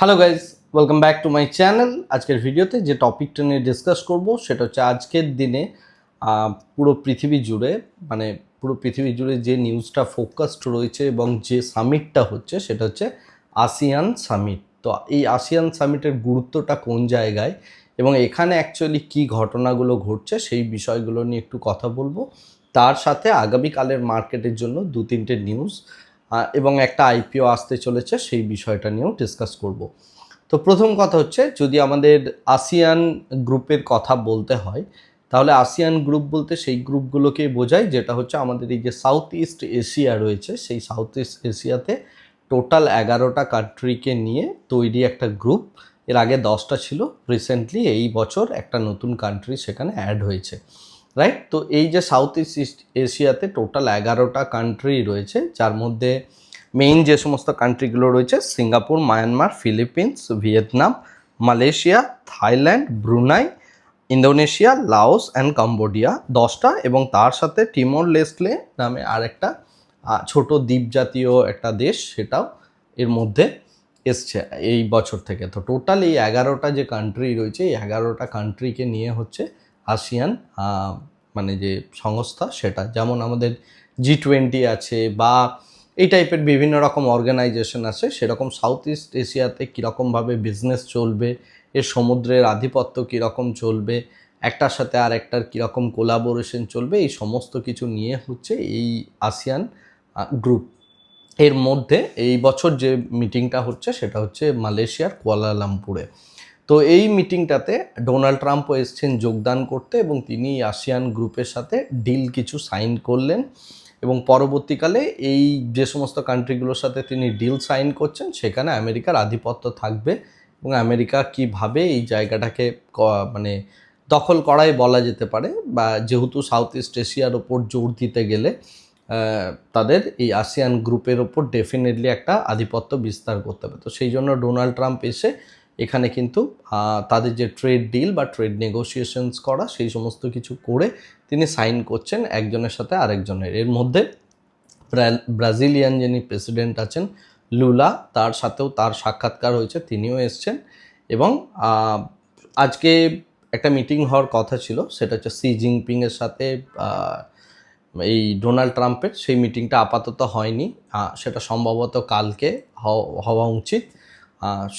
Hello guys welcome back to my channel আজকের ভিডিওতে যে টপিকটা নিয়ে ডিসকাস করব, সেটা হচ্ছে আজকের দিনে পুরো পৃথিবী জুড়ে মানে পুরো পৃথিবী জুড়ে যে নিউজটা ফোকাসড রয়েছে এবং যে সামিটটা হচ্ছে, সেটা হচ্ছে আসিয়ান সামিট তো এই আসিয়ান সামিটের গুরুত্বটা কোন জায়গায় এবং এখানে অ্যাকচুয়ালি কী ঘটনাগুলো ঘটছে, সেই বিষয়গুলো নিয়ে একটু কথা বলব। তার সাথে আগামীকালের মার্কেটের জন্য দু তিনটে নিউজ এবং একটা আইপিও আসতে চলেছে, সেই বিষয়টা নিয়েও ডিসকাস করব। তো প্রথম কথা হচ্ছে, যদি আমাদের আসিয়ান গ্রুপের কথা বলতে হয়, তাহলে আসিয়ান গ্রুপ বলতে সেই গ্রুপগুলোকে বোঝায়, যেটা হচ্ছে আমাদের এই যে সাউথ ইস্ট এশিয়া রয়েছে, সেই সাউথ ইস্ট এশিয়াতে টোটাল এগারোটা কান্ট্রিকে নিয়ে তৈরি একটা গ্রুপ এর আগে দশটা ছিল রিসেন্টলি এই বছর একটা নতুন কান্ট্রি সেখানে অ্যাড হয়েছে। রাইট তো এই যে সাউথ ইস্ট এশিয়াতে টোটাল এগারোটা কান্ট্রি রয়েছে, যার মধ্যে মেইন যে সমস্ত কান্ট্রিগুলো রয়েছে Singapore Myanmar Philippines Vietnam Malaysia Thailand Brunei Indonesia Laos and Cambodia দশটা এবং তার সাথে টিমোর লেস্টলে নামে আরেকটা ছোট দ্বীপ জাতীয় একটা দেশ সেটাও এর মধ্যে এসছে এই বছর থেকে। তো টোটাল এই এগারোটা যে কান্ট্রি রয়েছে, এই এগারোটা কান্ট্রিকে নিয়ে হচ্ছে আসিয়ান মানে যে সংস্থা সেটা। যেমন আমাদের জি টোয়েন্টি আছে বা এই টাইপের বিভিন্ন রকম অর্গানাইজেশন আছে, সেরকম সাউথ ইস্ট এশিয়াতে কীরকমভাবে বিজনেস চলবে, এর সমুদ্রের আধিপত্য কীরকম চলবে, একটার সাথে আর একটার কীরকম কোলাবোরেশন চলবে, এই সমস্ত কিছু নিয়ে হচ্ছে এই আসিয়ান গ্রুপ এর মধ্যে এই বছর যে মিটিংটা হচ্ছে, সেটা হচ্ছে মালয়েশিয়ার কুয়ালালামপুরে তো এই মিটিংটাতে ডোনাল্ড ট্রাম্পও এসছেন যোগদান করতে এবং তিনি আসিয়ান গ্রুপের সাথে ডিল কিছু সাইন করলেন এবং পরবর্তীকালে এই যে সমস্ত কান্ট্রিগুলোর সাথে তিনি ডিল সাইন করছেন, সেখানে আমেরিকার আধিপত্য থাকবে এবং আমেরিকা কীভাবে এই জায়গাটাকে মানে দখল করাই বলা যেতে পারে বা যেহেতু সাউথ ইস্ট এশিয়ার ওপর জোর দিতে গেলে তাদের এই আসিয়ান গ্রুপের ওপর ডেফিনেটলি একটা আধিপত্য বিস্তার করতে হবে। তো সেই জন্য ডোনাল্ড ট্রাম্প এসে এখানে কিন্তু তাদের যে ট্রেড ডিল বা ট্রেড নেগোসিয়েশনস করা, সেই সমস্ত কিছু করে তিনি সাইন করছেন একজনের সাথে আরেকজনের। এর মধ্যে ব্রাজিলিয়ান যিনি প্রেসিডেন্ট আছেন, লুলা, তার সাথেও তার সাক্ষাৎকার হয়েছে, তিনিও এসছেন এবং আজকে একটা মিটিং হওয়ার কথা ছিল, সেটা হচ্ছে সি জিনপিংয়ের সাথে এই ডোনাল্ড ট্রাম্পের সেই মিটিংটা আপাতত হয়নি। সেটা সম্ভবত কালকে হও- হওয়া উচিত।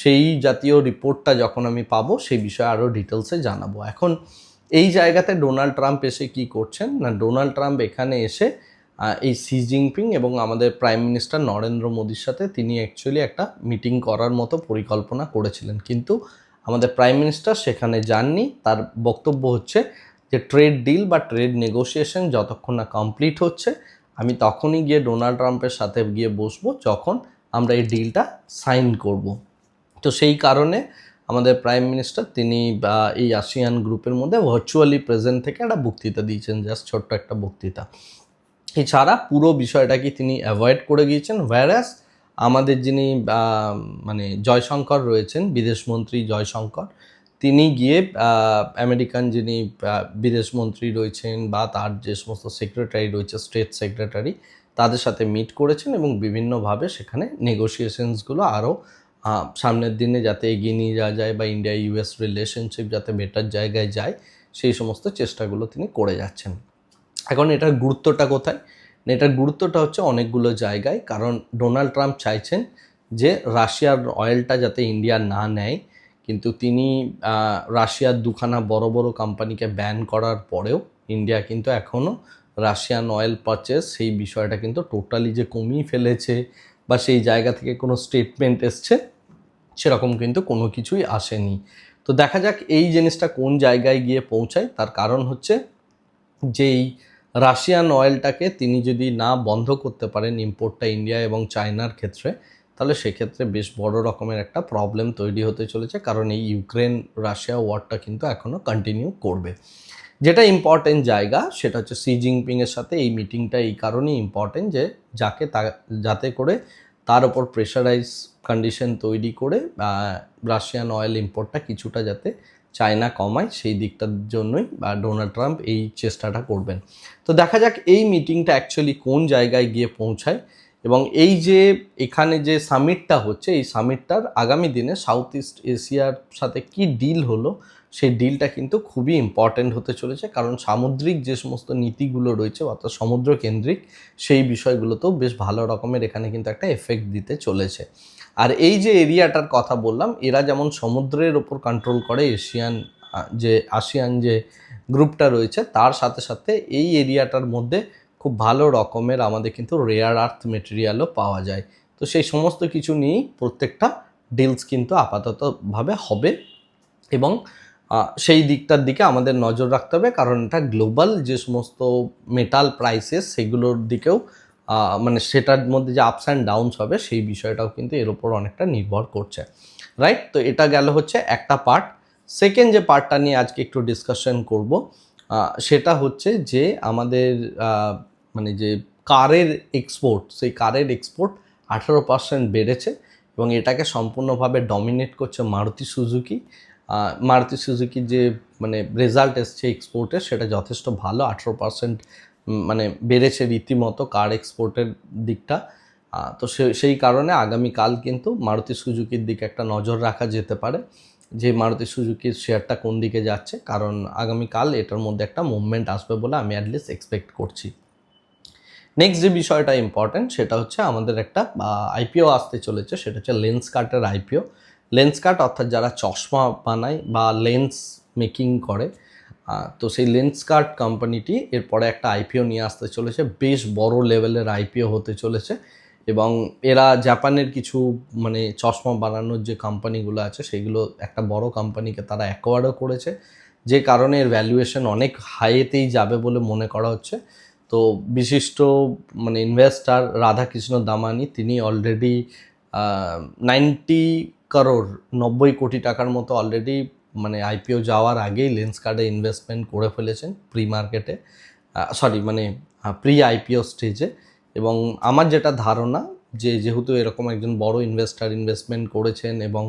সেই জাতীয় রিপোর্টটা যখন আমি পাবো, সেই বিষয়ে আরও ডিটেলসে জানাব। এখন এই জায়গাতে ডোনাল্ড ট্রাম্প এসে কি করছেন? না, ডোনাল্ড ট্রাম্প এখানে এসে এই সি জিনপিং এবং আমাদের প্রাইম মিনিস্টার নরেন্দ্র মোদীর সাথে তিনি অ্যাকচুয়ালি একটা মিটিং করার মতো পরিকল্পনা করেছিলেন। কিন্তু আমাদের প্রাইম মিনিস্টার সেখানে যাননি। তার বক্তব্য হচ্ছে যে ট্রেড ডিল বা ট্রেড নেগোসিয়েশন যতক্ষণ না কমপ্লিট হচ্ছে, আমি তখনই গিয়ে ডোনাল্ড ট্রাম্পের সাথে গিয়ে বসবো যখন আমরা এই ডিলটা সাইন করব। তো সেই কারণে আমাদের প্রাইম মিনিস্টার তিনি বা এই আসিয়ান গ্রুপের মধ্যে ভার্চুয়ালি প্রেজেন্ট থেকে একটা বক্তৃতা দিয়েছেন জাস্ট ছোট্ট একটা বক্তৃতা। এছাড়া পুরো বিষয়টাকে তিনি অ্যাভয়েড করে গিয়েছেন ভ্যারাস আমাদের যিনি মানে জয়শঙ্কর রয়েছেন বিদেশমন্ত্রী জয়শঙ্কর, তিনি গিয়ে আমেরিকান যিনি বিদেশমন্ত্রী রয়েছেন বা তার যে সমস্ত সেক্রেটারি রয়েছে স্টেট সেক্রেটারি তাদের সাথে মিট করেছেন এবং বিভিন্নভাবে সেখানে নেগোসিয়েশনসগুলো আরও সামনের দিনে যাতে এগিয়ে নিয়ে যাওয়া যায় বা ইন্ডিয়া ইউএস রিলেশনশিপ যাতে বেটার জায়গায় যায়, সেই সমস্ত চেষ্টাগুলো তিনি করে যাচ্ছেন। এখন এটার গুরুত্বটা কোথায়? এটার গুরুত্বটা হচ্ছে অনেকগুলো জায়গায়, কারণ ডোনাল্ড ট্রাম্প চাইছেন যে রাশিয়ার অয়েলটা যাতে ইন্ডিয়া না নেয়, কিন্তু তিনি রাশিয়ার দুখানা বড় বড় কোম্পানিকে ব্যান করার পরেও ইন্ডিয়া কিন্তু এখনও রাশিয়ান অয়েল পারচেস সেই বিষয়টা কিন্তু টোটালি যে কমিয়ে ফেলেছে বা সেই জায়গা থেকে কোনো স্টেটমেন্ট এসছে, সেরকম কিন্তু কোনো কিছুই আসেনি। তো দেখা যাক এই জিনিসটা কোন জায়গায় গিয়ে পৌঁছায়। তার কারণ হচ্ছে যেই রাশিয়ান অয়েলটাকে তিনি যদি না বন্ধ করতে পারেন ইম্পোর্টটা ইন্ডিয়া এবং চায়নার ক্ষেত্রে, তাহলে সেক্ষেত্রে বেশ বড় রকমের একটা প্রবলেম তৈরি হতে চলেছে। কারণ এই ইউক্রেন রাশিয়া ওয়ারটা কিন্তু এখনও কন্টিনিউ করবে। যেটা ইম্পর্টেন্ট জায়গা, সেটা হচ্ছে সি জিনপিংয়ের সাথে এই মিটিংটা এই কারণেই ইম্পর্টেন্ট যে যাকে তা, যাতে করে তার ওপর প্রেশারাইজ কন্ডিশন তৈরি করে রাশিয়ান অয়েল ইম্পোর্টটা কিছুটা যাতে চায়না কমায়, সেই দিকটার জন্যই বা ডোনাল্ড ট্রাম্প এই চেষ্টাটা করবেন। তো দেখা যাক এই মিটিংটা অ্যাকচুয়ালি কোন জায়গায় গিয়ে পৌঁছায় এবং এই যে এখানে যে সামিটটা হচ্ছে, এই সামিটটার আগামী দিনে সাউথ ইস্ট এশিয়ার সাথে কি ডিল হলো সেই ডিলটা কিন্তু খুবই ইম্পর্ট্যান্ট হতে চলেছে। কারণ সামুদ্রিক যে সমস্ত নীতিগুলো রয়েছে, অর্থাৎ সমুদ্র কেন্দ্রিক সেই বিষয়গুলোতেও বেশ ভালো রকমের এখানে কিন্তু একটা এফেক্ট দিতে চলেছে। আর এই যে এরিয়াটার কথা বললাম, এরা যেমন সমুদ্রের ওপর কন্ট্রোল করে, এশিয়ান যে আসিয়ান যে গ্রুপটা রয়েছে, তার সাথে সাথে এই এরিয়াটার মধ্যে খুব ভালো রকমের আমাদের কিন্তু রেয়ার আর্থ মেটেরিয়ালও পাওয়া যায়। তো সেই সমস্ত কিছু নিয়েই প্রত্যেকটা ডিলস কিন্তু আপাততভাবে হবে এবং সেই দিকটার দিকে আমাদের নজর রাখতে হবে। কারণ এটা গ্লোবাল যে সমস্ত মেটাল প্রাইসেস সেগুলোর দিকেও মানে সেটার মধ্যে যে আপস অ্যান্ড ডাউনস হবে, সেই বিষয়টাও কিন্তু এর ওপর অনেকটা নির্ভর করছে। রাইট তো এটা গেল হচ্ছে একটা পার্ট সেকেন্ড যে পার্টটা নিয়ে আজকে একটু ডিসকাশন করব সেটা হচ্ছে যে আমাদের মানে যে কারের এক্সপোর্ট সেই কারের এক্সপোর্ট আঠারো পার্সেন্ট বেড়েছে এবং এটাকে সম্পূর্ণভাবে ডমিনেট করছে মারুতি সুজুকি। মারুতি সুজুকির যে মানে রেজাল্ট এসছে এক্সপোর্টে সেটা যথেষ্ট ভালো। আঠেরো পার্সেন্ট মানে বেড়েছে রীতিমতো কার এক্সপোর্টের দিকটা। তো সেই কারণে আগামীকাল কিন্তু মারুতি সুজুকির দিকে একটা নজর রাখা যেতে পারে, যে মারুতি সুজুকির শেয়ারটা কোন দিকে যাচ্ছে। কারণ আগামীকাল এটার মধ্যে একটা মুভমেন্ট আসবে বলে আমি অ্যাটলিস্ট এক্সপেক্ট করছি। নেক্সট যে বিষয়টা ইম্পর্ট্যান্ট সেটা হচ্ছে আমাদের একটা আইপিও আসতে চলেছে, সেটা হচ্ছে লেন্স কার্টের আইপিও লেন্স কার্ট অর্থাৎ যারা চশমা বানায় বা লেন্স মেকিং করে তো সেই লেন্স কার্ট কোম্পানিটি এরপরে একটা আইপিও নিয়ে আসতে চলেছে, বেশ বড় লেভেলের আইপিও হতে চলেছে এবং এরা জাপানের কিছু মানে চশমা বানানোর যে কোম্পানিগুলো আছে, সেগুলো একটা বড় কোম্পানিকে তারা অ্যাকোয়ারও করেছে, যে কারণে এর ভ্যালুয়েশন অনেক হাইয়েতেই যাবে বলে মনে করা হচ্ছে। তো বিশিষ্ট মানে ইনভেস্টার রাধাকৃষ্ণ দামানি, তিনি অলরেডি নাইনটি করোড় নব্বই কোটি টাকার মতো অলরেডি মানে আইপিও যাওয়ার আগেই লেন্স কার্ডে ইনভেস্টমেন্ট করে ফেলেছেন প্রি মার্কেটে সরি মানে প্রি আইপিও স্টেজে এবং আমার যেটা ধারণা যে যেহেতু এরকম একজন বড় ইনভেস্টার ইনভেস্টমেন্ট করেছেন এবং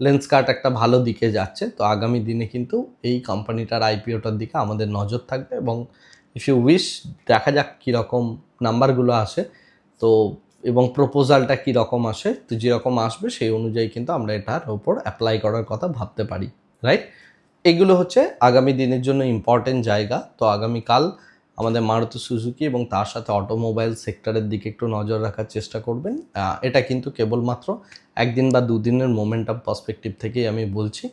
লেন্স কার্ট একটা ভালো দিকে যাচ্ছে, তো আগামী দিনে কিন্তু এই কোম্পানিটার আইপিওটার দিকে আমাদের নজর থাকবে। এবং ইফ ইউ উইশ দেখা যাক কীরকম নাম্বারগুলো আসে। তো এবং প্রপোজালটা কীরকম আসে, তো যেরকম আসবে সেই অনুযায়ী কিন্তু আমরা এটার ওপর অ্যাপ্লাই করার কথা ভাবতে পারি রাইট এগুলো হচ্ছে আগামী দিনের জন্য ইম্পর্টেন্ট জায়গা, তো আগামীকাল আমাদের মারুতি সুজুকি এবং তার সাথে অটোমোবাইল সেক্টরের দিকে একটু নজর রাখার চেষ্টা করবেন। এটা কিন্তু কেবলমাত্র একদিন বা দুদিনের মোমেন্টাম পার্সপেক্টিভ থেকেই আমি বলছি।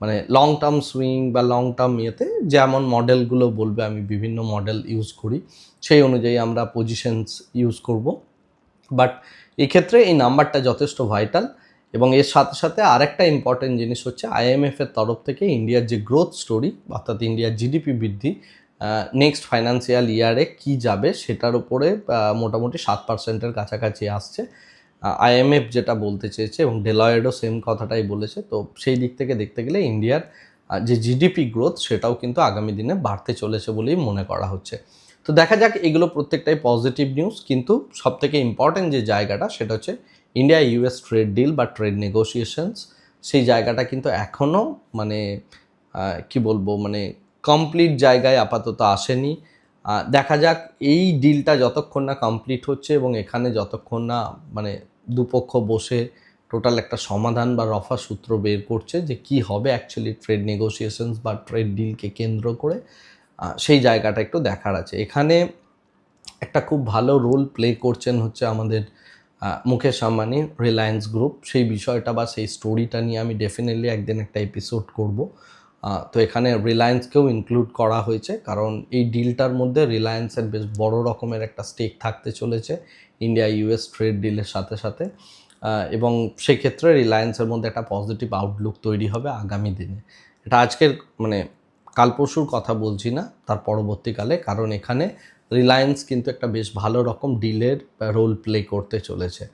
মানে লং টার্ম সুইং বা লং টার্ম ইয়েতে যেমন মডেলগুলো বলবে, আমি বিভিন্ন মডেল ইউজ করি, সেই অনুযায়ী আমরা পজিশনস ইউজ করব। বাট এক্ষেত্রে এই নাম্বারটা যথেষ্ট ভাইটাল এবং এর সাথে সাথে আরেকটা ইম্পর্টেন্ট জিনিস হচ্ছে আইএমএফ এর তরফ থেকে ইন্ডিয়ার যে গ্রোথ স্টোরি, অর্থাৎ ইন্ডিয়ার জিডিপি বৃদ্ধি নেক্সট ফাইন্যান্সিয়াল ইয়ারে কি যাবে সেটার উপরে মোটামুটি সাত পার্সেন্টের কাছাকাছি আসছে। আইএমএফ যেটা বলতে চেয়েছে এবং ডেলয়েডও সেম কথাটাই বলেছে, তো সেই দিক থেকে দেখতে গেলে ইন্ডিয়ার যে জিডিপি গ্রোথ সেটাও কিন্তু আগামী দিনে বাড়তে চলেছে বলেই মনে করা হচ্ছে। তো দেখা যাক, এগুলো প্রত্যেকটাই পজিটিভ নিউজ কিন্তু সবথেকে ইম্পর্টেন্ট যে জায়গাটা, সেটা হচ্ছে ইন্ডিয়া ইউএস ট্রেড ডিল বা ট্রেড নেগোসিয়েশনস সেই জায়গাটা কিন্তু এখনও মানে কি বলব মানে কমপ্লিট জায়গায় আপাতত আসেনি। দেখা যাক, এই ডিলটা যতক্ষণ না কমপ্লিট হচ্ছে এবং এখানে যতক্ষণ না মানে দুপক্ষ বসে টোটাল একটা সমাধান বা রফা সূত্র বের করছে যে কি হবে অ্যাকচুয়ালি ট্রেড নেগোসিয়েশনস বা ট্রেড ডিলকে কেন্দ্র করে। সেই জায়গাটা একটু দেখার আছে। এখানে একটা খুব ভালো রোল প্লে করছেন হচ্ছে আমাদের মুকেশ আম্বানি রিলায়েন্স গ্রুপ সেই বিষয়টা বা সেই স্টোরিটা নিয়ে আমি ডেফিনেটলি একদিন একটা এপিসোড করব। তো এখানে রিলায়েন্সকেও ইনক্লুড করা হয়েছে, কারণ এই ডিলটার মধ্যে রিলায়েন্সের বেশ বড় রকমের একটা স্টেক থাকতে চলেছে ইন্ডিয়া ইউএস ট্রেড ডিলের সাথে সাথে। এবং সেক্ষেত্রে রিলায়েন্সের মধ্যে একটা পজিটিভ আউটলুক তৈরি হবে আগামী দিনে। এটা আজকের মানে কাল পরশুর কথা বলছি না, তার পরবর্তীকালে, কারণ এখানে রিলায়েন্স কিন্তু একটা বেশ ভালো রকম ডিলের রোল প্লে করতে চলেছে।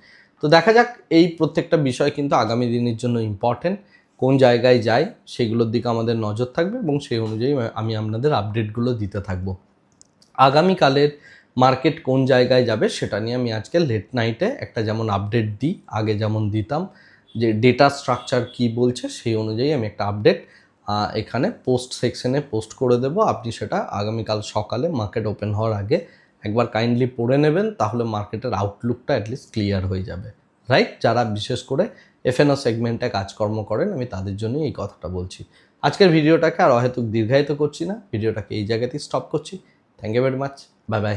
তো দেখা যাক, এই প্রত্যেকটা বিষয় কিন্তু আগামী দিনের জন্য ইম্পর্টেন্ট কোন জায়গায় যায়, সেগুলোর দিকে আমাদের নজর থাকবে এবং সেই অনুযায়ী আমি আপনাদের আপডেটগুলো দিতে থাকব। আগামীকালের মার্কেট কোন জায়গায় যাবে, সেটা নিয়ে আমি আজকে লেট নাইটে একটা যেমন আপডেট দিই, আগে যেমন দিতাম যে ডেটা স্ট্রাকচার কি বলছে, সেই অনুযায়ী আমি একটা আপডেট এখানে পোস্ট সেকশনে পোস্ট করে দেব। আপনি সেটা আগামীকাল সকালে মার্কেট ওপেন হওয়ার আগে একবার কাইন্ডলি পড়ে নেবেন, তাহলে মার্কেটের আউটলুকটা অ্যাটলিস্ট ক্লিয়ার হয়ে যাবে। রাইট যারা বিশেষ করে এফএনও সেগমেন্টে কাজকর্ম করেন, আমি তাদের জন্যই এই কথাটা বলছি। আজকের ভিডিওটাকে আর অহেতুক দীর্ঘায়িত করছি না। ভিডিওটাকে এই জায়গাতেই স্টপ করছি। Thank you very much bye bye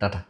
tata.